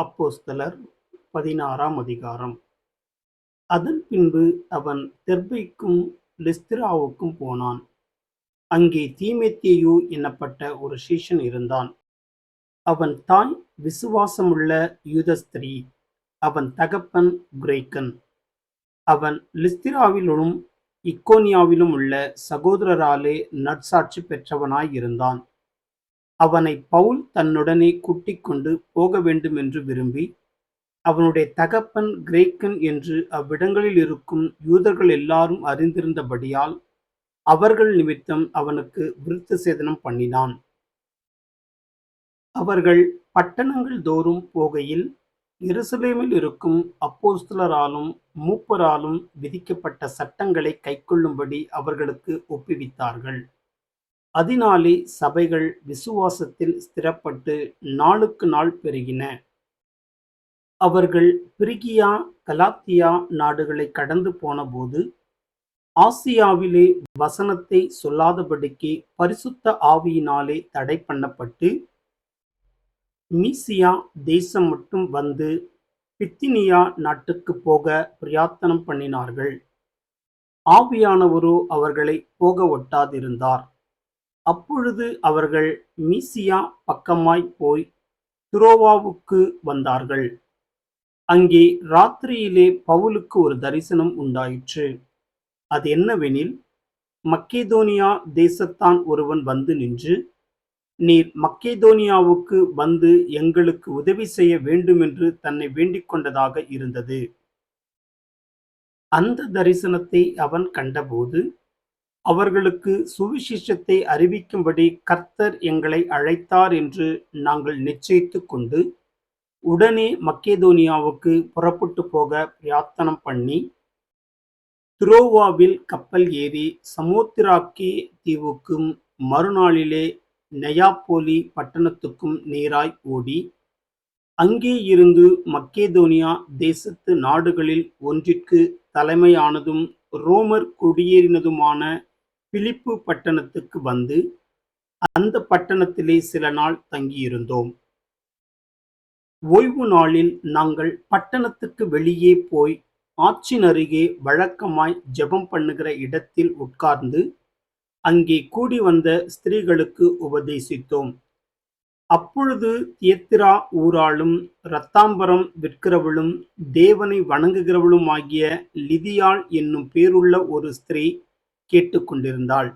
அப்போஸ்தலர் பதினாறாம் அதிகாரம். அதன் பின்பு அவன் தெர்பைக்கும் லிஸ்திராவுக்கும் போனான். அங்கே தீமோத்தேயு எனப்பட்ட ஒரு சீஷன் இருந்தான். அவன் தாய் விசுவாசமுள்ள யூதஸ்திரீ. அவன் தகப்பன் கிரேக்கன். அவன் லிஸ்திராவிலும் இக்கோனியாவிலும் உள்ள சகோதரராலே நற்சாட்சி பெற்றவனாய் இருந்தான். அவனைப் பவுல் தன்னுடனே கூட்டிக்கொண்டு போகவேண்டுமென்று விரும்பி, அவனுடைய தகப்பன் கிரேக்கன் என்று அவ்விடங்களில் இருக்கும் யூதர்களெல்லாரும் அறிந்திருந்தபடியால், அவர்கள் நிமித்தம் அவனுக்கு விருத்தசேதனம் பண்ணினான். அவர்கள் பட்டணங்கள் தோறும் போகையில், எருசலேமில் இருக்கும் அப்போஸ்தலராலும் மூப்பராலும் விதிக்கப்பட்ட சட்டங்களைக் கைக்கொள்ளும்படி அவர்களுக்கு ஒப்புவித்தார்கள். அதனாலே சபைகள் விசுவாசத்தில் ஸ்திரப்பட்டு நாளுக்கு நாள் பெருகின. அவர்கள் பிரிகியா கலாத்தியா நாடுகளை கடந்து போனபோது, ஆசியாவிலே வசனத்தை சொல்லாதபடிக்கு பரிசுத்த ஆவியினாலே தடை பண்ணப்பட்டு மீசியா தேசம் மட்டும் வந்து பித்தினியா நாட்டுக்குப் போக பிரயத்தனம் பண்ணினார்கள். ஆவியானவரோ அவர்களை போக ஒட்டாதிருந்தார். அப்பொழுது அவர்கள் மீசியா பக்கமாய் போய் துரோவாவுக்கு வந்தார்கள். அங்கே ராத்திரியிலே பவுலுக்கு ஒரு தரிசனம் உண்டாயிற்று. அது என்னவெனில், மக்கேதோனியா தேசத்தான் ஒருவன் வந்து நின்று, நீர் மக்கேதோனியாவுக்கு வந்து எங்களுக்கு உதவி செய்ய வேண்டுமென்று தன்னை வேண்டிக்கொண்டதாக இருந்தது. அந்த தரிசனத்தை அவன் கண்டபோது, அவர்களுக்கு சுவிசேஷத்தை அறிவிக்கும்படி கர்த்தர் எங்களை அழைத்தார் என்று நாங்கள் நிச்சயித்து கொண்டு, உடனே மக்கேதோனியாவுக்கு புறப்பட்டு போக பிரயத்தனம் பண்ணி, துரோவாவில் கப்பல் ஏறி சமோத்திராக்கே தீவுக்கும் மறுநாளிலே நயாப்போலி பட்டணத்துக்கும் நேராய் ஓடி, அங்கே இருந்து மக்கேதோனியா தேசத்து நாடுகளில் ஒன்றிற்கு தலைமையானதும் ரோமர் குடியேறினதுமான பிலிப்பு பட்டணத்துக்கு வந்து, அந்த பட்டணத்திலே சில நாள் தங்கியிருந்தோம். ஓய்வு நாளில் நாங்கள் பட்டணத்துக்கு வெளியே போய் ஆற்றினருகே வழக்கமாய் ஜெபம் பண்ணுகிற இடத்தில் உட்கார்ந்து, அங்கே கூடி வந்த ஸ்திரீகளுக்கு உபதேசித்தோம். அப்பொழுது தியத்திரா ஊராளும் ரத்தாம்பரம் விற்கிறவளும் தேவனை வணங்குகிறவளும் ஆகிய லிதியாள் என்னும் பேருள்ள ஒரு ஸ்திரீ கேட்டுக்கொண்டிருந்தாள்.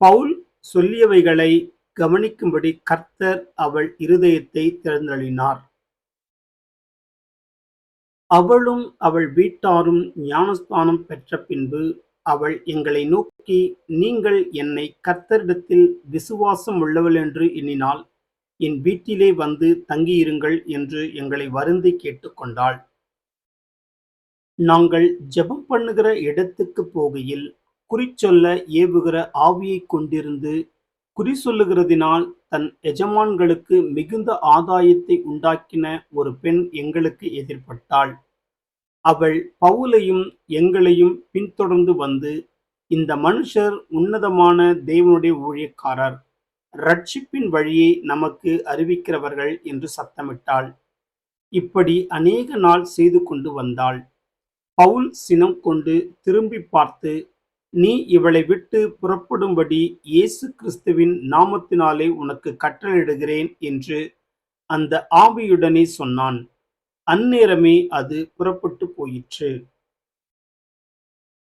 பவுல் சொல்லியவைகளை கவனிக்கும்படி கர்த்தர் அவள் இருதயத்தை திறந்தளினார் அவளும் அவள் வீட்டாரும் ஞானஸ்தானம் பெற்ற பின்பு, அவள் எங்களை நோக்கி, நீங்கள் என்னை கர்த்தரிடத்தில் விசுவாசம் உள்ளவள் என்று எண்ணினால், என் வீட்டிலே வந்து தங்கியிருங்கள் என்று எங்களை வருந்தி கேட்டுக்கொண்டாள். நாங்கள் ஜெபம் பண்ணுகிற இடத்துக்கு போகையில், குறிச்சொல்ல ஏவுகிற ஆவியைக் கொண்டிருந்து, குறி சொல்லுகிறதினால் தன் எஜமான்களுக்கு மிகுந்த ஆதாயத்தை உண்டாக்கின ஒரு பெண் எங்களுக்கு எதிர்ப்பட்டாள். அவள் பவுலையும் எங்களையும் பின்தொடர்ந்து வந்து, இந்த மனுஷர் உன்னதமான தேவனுடைய ஊழியக்காரர், ரட்சிப்பின் வழியை நமக்கு அறிவிக்கிறவர்கள் என்று சத்தமிட்டாள். இப்படி அநேக நாள் செய்து கொண்டு வந்தாள். பவுல் சினம் கொண்டு திரும்பிப் பார்த்து, நீ இவளை விட்டு புறப்படும்படி இயேசு கிறிஸ்துவின் நாமத்தினாலே உனக்கு கட்டளையிடுகிறேன் என்று அந்த ஆவியுடனே சொன்னான். அந்நேரமே அது புறப்பட்டு போயிற்று.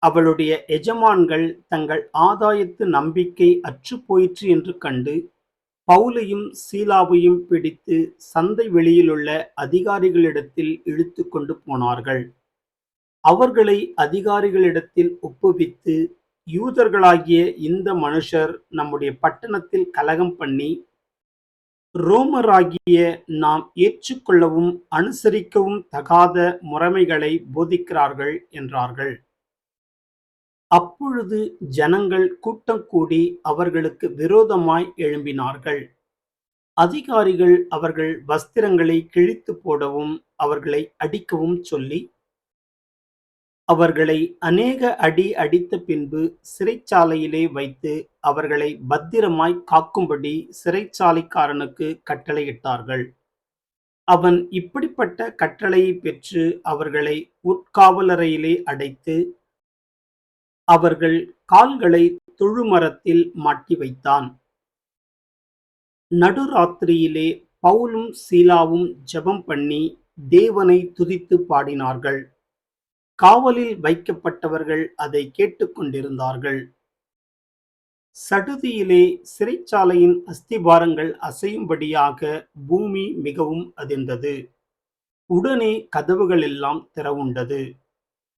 அவளுடைய எஜமான்கள் தங்கள் ஆதாயத்து நம்பிக்கை அற்று போயிற்று என்று கண்டு, பவுலையும் சீலாவையும் பிடித்து சந்தை வெளியிலுள்ள அதிகாரிகளிடத்தில் இழுத்துக்கொண்டு போனார்கள். அவர்களை அதிகாரிகளிடத்தில் ஒப்புவித்து, யூதர்களாகிய இந்த மனுஷர் நம்முடைய பட்டணத்தில் கலகம் பண்ணி, ரோமராகிய நாம் ஏற்றுக்கொள்ளவும் அனுசரிக்கவும் தகாத முறைமைகளை போதிக்கிறார்கள் என்றார்கள். அப்பொழுது ஜனங்கள் கூட்டம் கூடி அவர்களுக்கு விரோதமாய் எழும்பினார்கள். அதிகாரிகள் அவர்கள் வஸ்திரங்களை கிழித்து போடவும், அவர்களை அடிக்கவும் சொல்லி, அவர்களை அநேக அடி அடித்த பின்பு சிறைச்சாலையிலே வைத்து, அவர்களை பத்திரமாய் காக்கும்படி சிறைச்சாலைக்காரனுக்கு கட்டளையிட்டார்கள். அவன் இப்படிப்பட்ட கட்டளையைப் பெற்று அவர்களை உட்காவலறையிலே அடைத்து அவர்கள் கால்களை தொழுமரத்தில் மாட்டி வைத்தான். நடுராத்திரியிலே பவுலும் சீலாவும் ஜெபம் பண்ணி தேவனைத் துதித்துப் பாடினார்கள். காவலில் வைக்கப்பட்டவர்கள் அதை கேட்டுக்கொண்டிருந்தார்கள் சடுதியிலே சிறைச்சாலையின் அஸ்திபாரங்கள் அசையும்படியாக பூமி மிகவும் அதிர்ந்தது. உடனே கதவுகளெல்லாம் திறவுண்டது.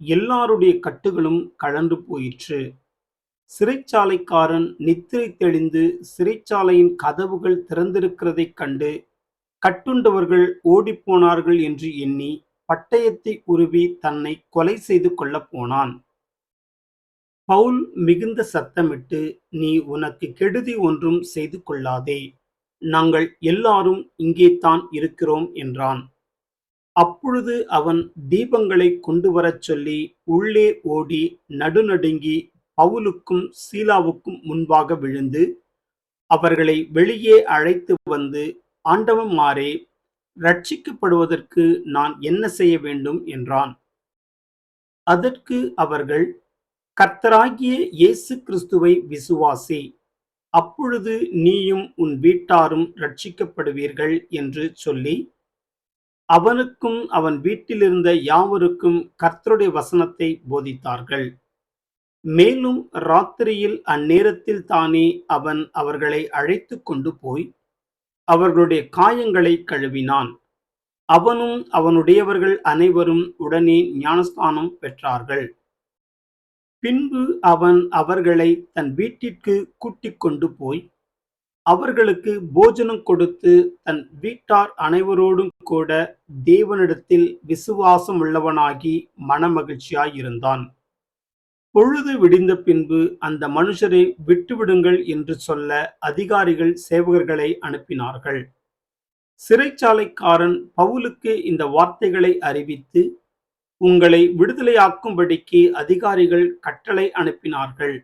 எல்லாருடைய கட்டுகளும் கழன்று போயிற்று. சிறைச்சாலைக்காரன் நித்திரை தெளிந்து சிறைச்சாலையின் கதவுகள் திறந்திருக்கிறதைக் கண்டு கட்டுண்டவர்கள் ஓடிப்போனார்கள் என்று எண்ணி பட்டயத்தை உருவி தன்னை கொலை செய்து கொள்ளப் போனான். பவுல் மிகுந்த சத்தமிட்டு நீ உனக்கு கெடுதி ஒன்றும் செய்து கொள்ளாதே. நாங்கள் எல்லாரும் இங்கேதான் இருக்கிறோம் என்றான். அப்பொழுது அவன் தீபங்களை கொண்டு வரச் சொல்லி உள்ளே ஓடி நடுநடுங்கி பவுலுக்கும் சீலாவுக்கும் முன்பாக விழுந்து அவர்களை வெளியே அழைத்து வந்து ஆண்டவன்மாரே ரட்சிக்கப்படுவதற்கு நான் என்ன செய்ய வேண்டும் என்றான். அதற்கு அவர்கள் கர்த்தராகிய இயேசு கிறிஸ்துவை விசுவாசி அப்பொழுது நீயும் உன் வீட்டாரும் ரட்சிக்கப்படுவீர்கள் என்று சொல்லி அவனுக்கும் அவன் வீட்டிலிருந்த யாவருக்கும் கர்த்தருடைய வசனத்தை போதித்தார்கள். மேலும் ராத்திரியில் அந்நேரத்தில் தானே அவன் அவர்களை அழைத்து கொண்டு போய் அவர்களுடைய காயங்களைக் கழுவினான். அவனும் அவனுடையவர்கள் அனைவரும் உடனே ஞானஸ்தானம் பெற்றார்கள். பின்பு அவன் அவர்களை தன் வீட்டிற்கு கூட்டிக் கொண்டு போய் அவர்களுக்கு போஜனம் கொடுத்து தன் வீட்டார் அனைவரோடும் கூட தேவனிடத்தில் விசுவாசமுள்ளவனாகி மனமகிழ்ச்சியாயிருந்தான். பொழுது விடிந்த பின்பு அந்த மனுஷரை விட்டுவிடுங்கள் என்று சொல்ல அதிகாரிகள் சேவகர்களை அனுப்பினார்கள். சிறைச்சாலைக்காரன் பவுலுக்கு இந்த வார்த்தைகளை அறிவித்து உங்களை விடுதலையாக்கும்படிக்கு அதிகாரிகள் கட்டளை அனுப்பினார்கள்.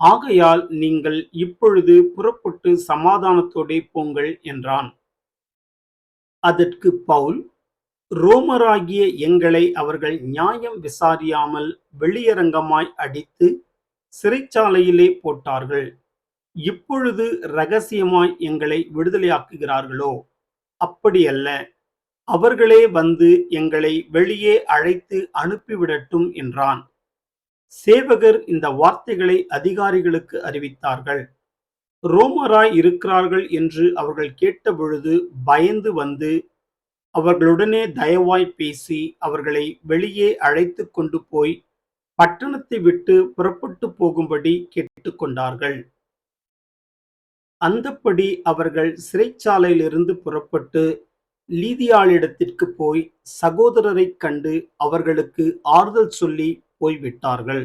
ஆகையால் நீங்கள் இப்பொழுது புறப்பட்டு சமாதானத்தோடே போங்கள் என்றான். அதற்கு பவுல் ரோமராகிய எங்களை அவர்கள் நியாயம் விசாரியாமல் வெளியரங்கமாய் அடித்து சிறைச்சாலையிலே போட்டார்கள். இப்பொழுது ரகசியமாய் எங்களை விடுதலையாக்குகிறார்களோ? அப்படியல்ல. அவர்களே வந்து எங்களை வெளியே அழைத்து அனுப்பிவிடட்டும் என்றான். சேவகர் இந்த வார்த்தைகளை அதிகாரிகளுக்கு அறிவித்தார்கள். ரோமராய் இருக்கிறார்கள் என்று அவர்கள் கேட்டபொழுது பயந்து வந்து அவர்களுடனே தயவாய் பேசி அவர்களை வெளியே அழைத்து கொண்டு போய் பட்டணத்தை விட்டு புறப்பட்டுப் போகும்படி கேட்டுக்கொண்டார்கள். அந்தப்படி அவர்கள் சிறைச்சாலையிலிருந்து புறப்பட்டு லீதியாளிடத்திற்கு போய் சகோதரரைக் கண்டு அவர்களுக்கு ஆறுதல் சொல்லி போய்விட்டார்கள்.